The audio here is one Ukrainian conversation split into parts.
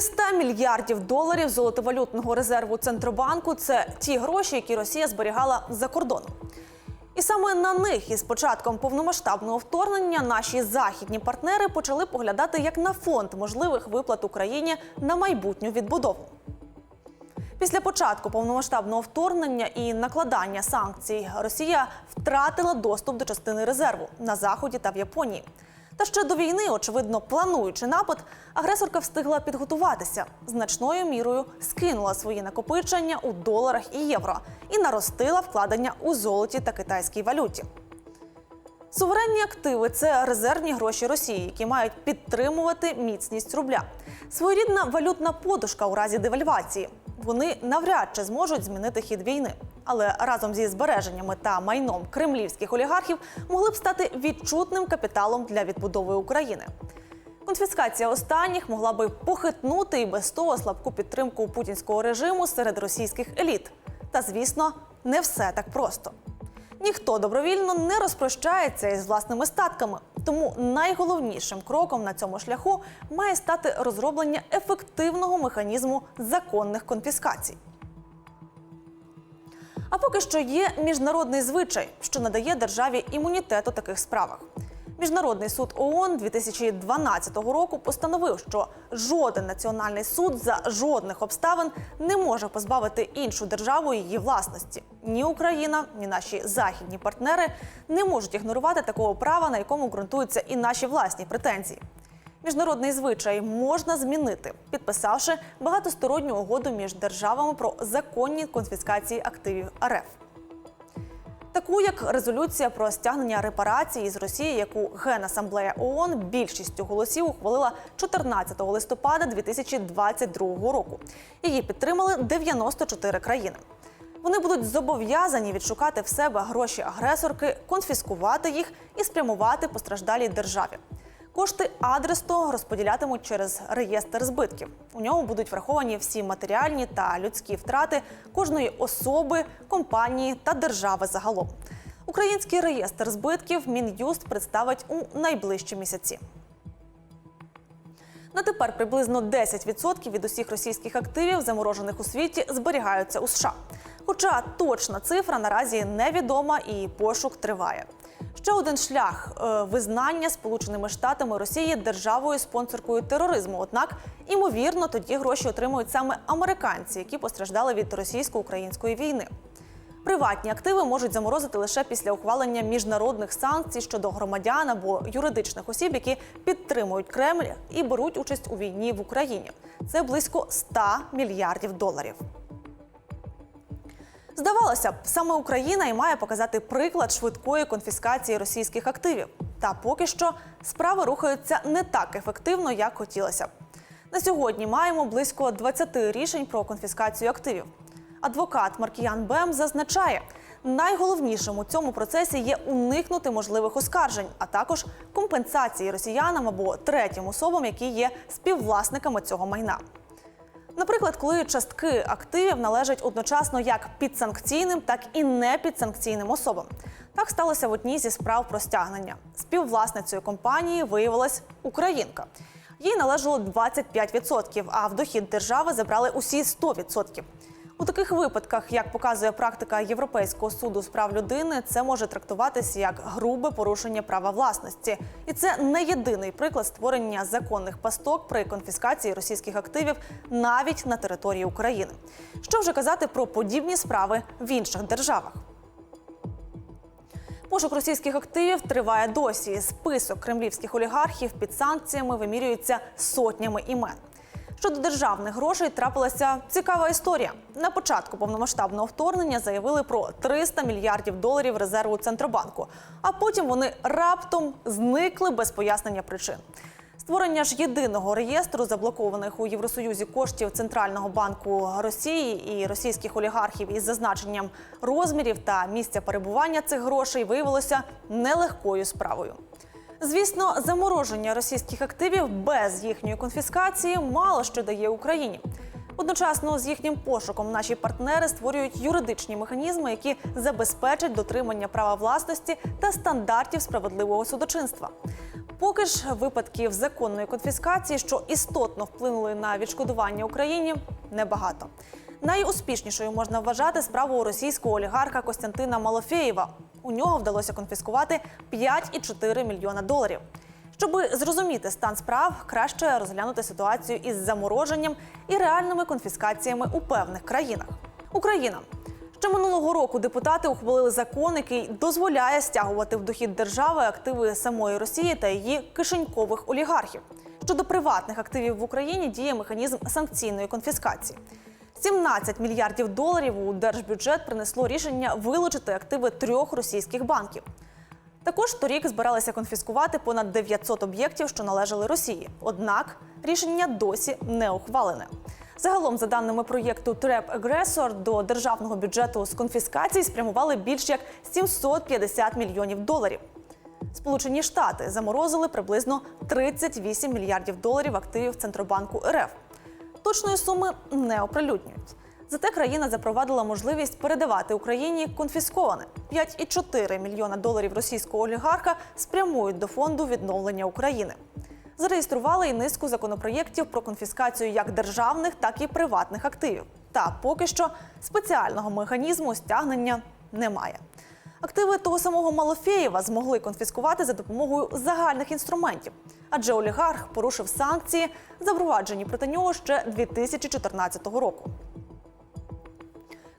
300 мільярдів доларів золотовалютного резерву Центробанку це ті гроші, які Росія зберігала за кордоном. І саме на них із початком повномасштабного вторгнення наші західні партнери почали поглядати як на фонд можливих виплат Україні на майбутню відбудову. Після початку повномасштабного вторгнення і накладання санкцій Росія втратила доступ до частини резерву на заході та в Японії. Та ще до війни, очевидно, плануючи напад, агресорка встигла підготуватися значною мірою скинула свої накопичення у доларах і євро і наростила вкладення у золоті та китайській валюті. Суверенні активи це резервні гроші Росії, які мають підтримувати міцність рубля. Своєрідна валютна подушка у разі девальвації. Вони навряд чи зможуть змінити хід війни, але разом зі збереженнями та майном кремлівських олігархів могли б стати відчутним капіталом для відбудови України. Конфіскація останніх могла би похитнути і без того слабку підтримку путінського режиму серед російських еліт. Та звісно, не все так просто. Ніхто добровільно не розпрощається із власними статками. Тому найголовнішим кроком на цьому шляху має стати розроблення ефективного механізму законних конфіскацій. А поки що є міжнародний звичай, що надає державі імунітет у таких справах. Міжнародний суд ООН 2012 року постановив, що жоден національний суд за жодних обставин не може позбавити іншу державу її власності. Ні Україна, ні наші західні партнери не можуть ігнорувати такого права, на якому ґрунтуються і наші власні претензії. Міжнародний звичай можна змінити, підписавши багатосторонню угоду між державами про законні конфіскації активів РФ. Таку як резолюція про стягнення репарацій з Росії, яку Генасамблея ООН більшістю голосів ухвалила 14 листопада 2022 року. Її підтримали 94 країни. Вони будуть зобов'язані відшукати в себе гроші агресорки, конфіскувати їх і спрямувати постраждалій державі. Кошти адресто розподілятимуть через реєстр збитків. У ньому будуть враховані всі матеріальні та людські втрати кожної особи, компанії та держави загалом. Український реєстр збитків Мін'юст представить у найближчі місяці. На тепер приблизно 10% від усіх російських активів, заморожених у світі, зберігаються у США. Хоча точна цифра наразі невідома і пошук триває. Ще один шлях е, визнання Сполученими Штатами Росії державою спонсоркою тероризму. Однак, імовірно, тоді гроші отримують саме американці, які постраждали від російсько-української війни. Приватні активи можуть заморозити лише після ухвалення міжнародних санкцій щодо громадян або юридичних осіб, які підтримують Кремль і беруть участь у війні в Україні. Це близько 100 мільярдів доларів. Здавалося б, саме Україна і має показати приклад швидкої конфіскації російських активів. Та поки що справи рухаються не так ефективно, як хотілося. На сьогодні маємо близько 20 рішень про конфіскацію активів. Адвокат Маркіян Бем зазначає, найголовнішим у цьому процесі є уникнути можливих оскаржень, а також компенсації росіянам або третім особам, які є співвласниками цього майна. Наприклад, коли частки активів належать одночасно як підсанкційним, так і непідсанкційним особам. Так сталося в одній зі справ про стягнення. Співвласницею компанії виявилась українка. Їй належало 25%, а в дохід держави забрали усі 100%. У таких випадках, як показує практика Європейського суду з прав людини, це може трактуватися як грубе порушення права власності, і це не єдиний приклад створення законних пасток при конфіскації російських активів навіть на території України. Що вже казати про подібні справи в інших державах? Пошук російських активів триває досі. Список кремлівських олігархів під санкціями вимірюється сотнями імен. Щодо державних грошей трапилася цікава історія. На початку повномасштабного вторгнення заявили про 300 мільярдів доларів резерву центробанку, а потім вони раптом зникли без пояснення причин. Створення ж єдиного реєстру заблокованих у Євросоюзі коштів Центрального банку Росії і російських олігархів із зазначенням розмірів та місця перебування цих грошей виявилося нелегкою справою. Звісно, замороження російських активів без їхньої конфіскації мало що дає Україні. Одночасно з їхнім пошуком наші партнери створюють юридичні механізми, які забезпечать дотримання права власності та стандартів справедливого судочинства. Поки ж випадків законної конфіскації, що істотно вплинули на відшкодування Україні, небагато. Найуспішнішою можна вважати справу російського олігарха Костянтина Малофєєва. У нього вдалося конфіскувати 5,4 мільйона доларів. Щоби зрозуміти стан справ, краще розглянути ситуацію із замороженням і реальними конфіскаціями у певних країнах. Україна ще минулого року депутати ухвалили закон, який дозволяє стягувати в дохід держави активи самої Росії та її кишенькових олігархів. Щодо приватних активів в Україні діє механізм санкційної конфіскації. 17 мільярдів доларів у держбюджет принесло рішення вилучити активи трьох російських банків. Також торік збиралися конфіскувати понад 900 об'єктів, що належали Росії. Однак рішення досі не ухвалене. Загалом, за даними проєкту Треп Агресор, до державного бюджету з конфіскацій спрямували більш як 750 мільйонів доларів. Сполучені Штати заморозили приблизно 38 мільярдів доларів активів Центробанку РФ. Точної суми не оприлюднюють. Зате країна запровадила можливість передавати Україні конфісковане 5,4 мільйона доларів російського олігарха спрямують до фонду відновлення України. Зареєстрували і низку законопроєктів про конфіскацію як державних, так і приватних активів. Та поки що спеціального механізму стягнення немає. Активи того самого Малофєєва змогли конфіскувати за допомогою загальних інструментів, адже олігарх порушив санкції, запроваджені проти нього ще 2014 року.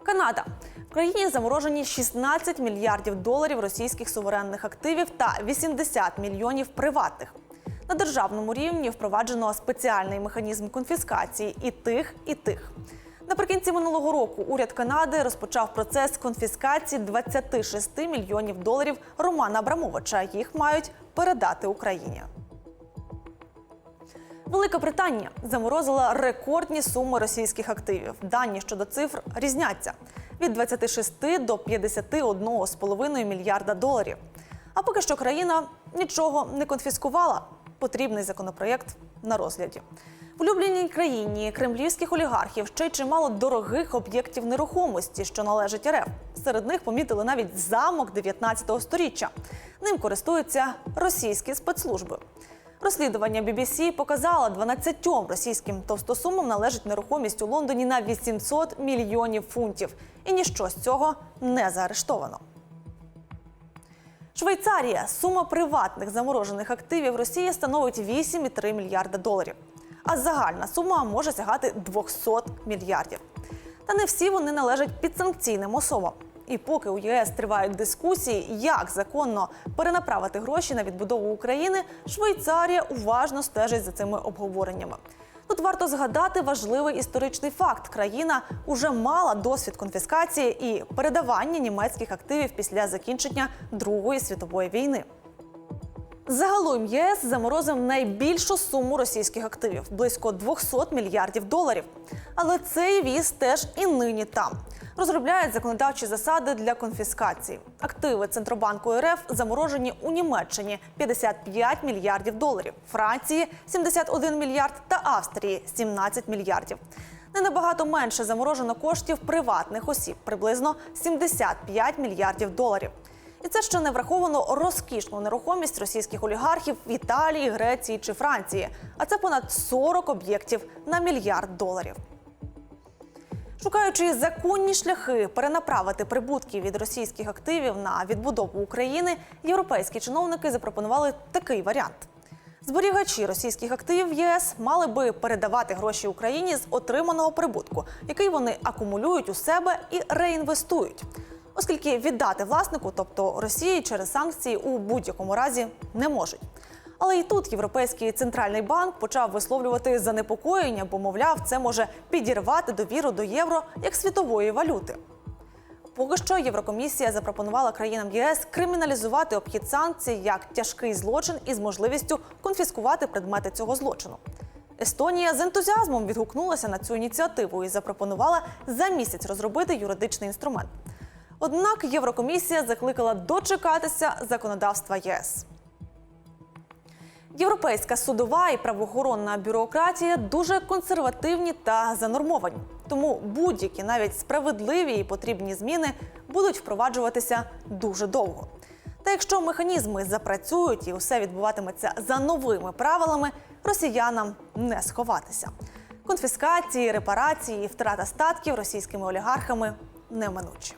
Канада в країні заморожені 16 мільярдів доларів російських суверенних активів та 80 мільйонів приватних. На державному рівні впроваджено спеціальний механізм конфіскації і тих, і тих. Наприкінці минулого року уряд Канади розпочав процес конфіскації 26 мільйонів доларів Романа Абрамовича. Їх мають передати Україні. Велика Британія заморозила рекордні суми російських активів. Дані щодо цифр різняться від 26 до 51,5 мільярда доларів. А поки що країна нічого не конфіскувала. Потрібний законопроєкт на розгляді. Улюбленій країні кремлівських олігархів ще й чимало дорогих об'єктів нерухомості, що належать РФ. Серед них помітили навіть замок 19-го століття. Ним користуються російські спецслужби. Розслідування BBC показало, 12 російським товстосумам належить нерухомість у Лондоні на 800 мільйонів фунтів. І ніщо з цього не заарештовано. Швейцарія сума приватних заморожених активів Росії становить 8,3 мільярда доларів. А загальна сума може сягати 200 мільярдів. Та не всі вони належать підсанкційним особам. І поки у ЄС тривають дискусії, як законно перенаправити гроші на відбудову України, Швейцарія уважно стежить за цими обговореннями. Тут варто згадати важливий історичний факт: країна уже мала досвід конфіскації і передавання німецьких активів після закінчення Другої світової війни. Загалом ЄС заморозив найбільшу суму російських активів близько 200 мільярдів доларів. Але цей віз теж і нині там. Розробляють законодавчі засади для конфіскації. Активи Центробанку РФ заморожені у Німеччині 55 мільярдів доларів, Франції 71 мільярд та Австрії 17 мільярдів. Не набагато менше заморожено коштів приватних осіб приблизно 75 мільярдів доларів. І це ще не враховано розкішну нерухомість російських олігархів в Італії, Греції чи Франції. А це понад 40 об'єктів на мільярд доларів. Шукаючи законні шляхи перенаправити прибутки від російських активів на відбудову України, європейські чиновники запропонували такий варіант. Зберігачі російських активів ЄС мали би передавати гроші Україні з отриманого прибутку, який вони акумулюють у себе і реінвестують, оскільки віддати власнику, тобто Росії, через санкції у будь-якому разі не можуть. Але і тут Європейський центральний банк почав висловлювати занепокоєння, бо, мовляв, це може підірвати довіру до євро як світової валюти. Поки що Єврокомісія запропонувала країнам ЄС криміналізувати обхід санкцій як тяжкий злочин із можливістю конфіскувати предмети цього злочину. Естонія з ентузіазмом відгукнулася на цю ініціативу і запропонувала за місяць розробити юридичний інструмент. Однак Єврокомісія закликала дочекатися законодавства ЄС. Європейська судова і правоохоронна бюрократія дуже консервативні та занормовані. Тому будь-які навіть справедливі і потрібні зміни будуть впроваджуватися дуже довго. Та якщо механізми запрацюють і усе відбуватиметься за новими правилами, росіянам не сховатися. Конфіскації, репарації втрата статків російськими олігархами неминучі.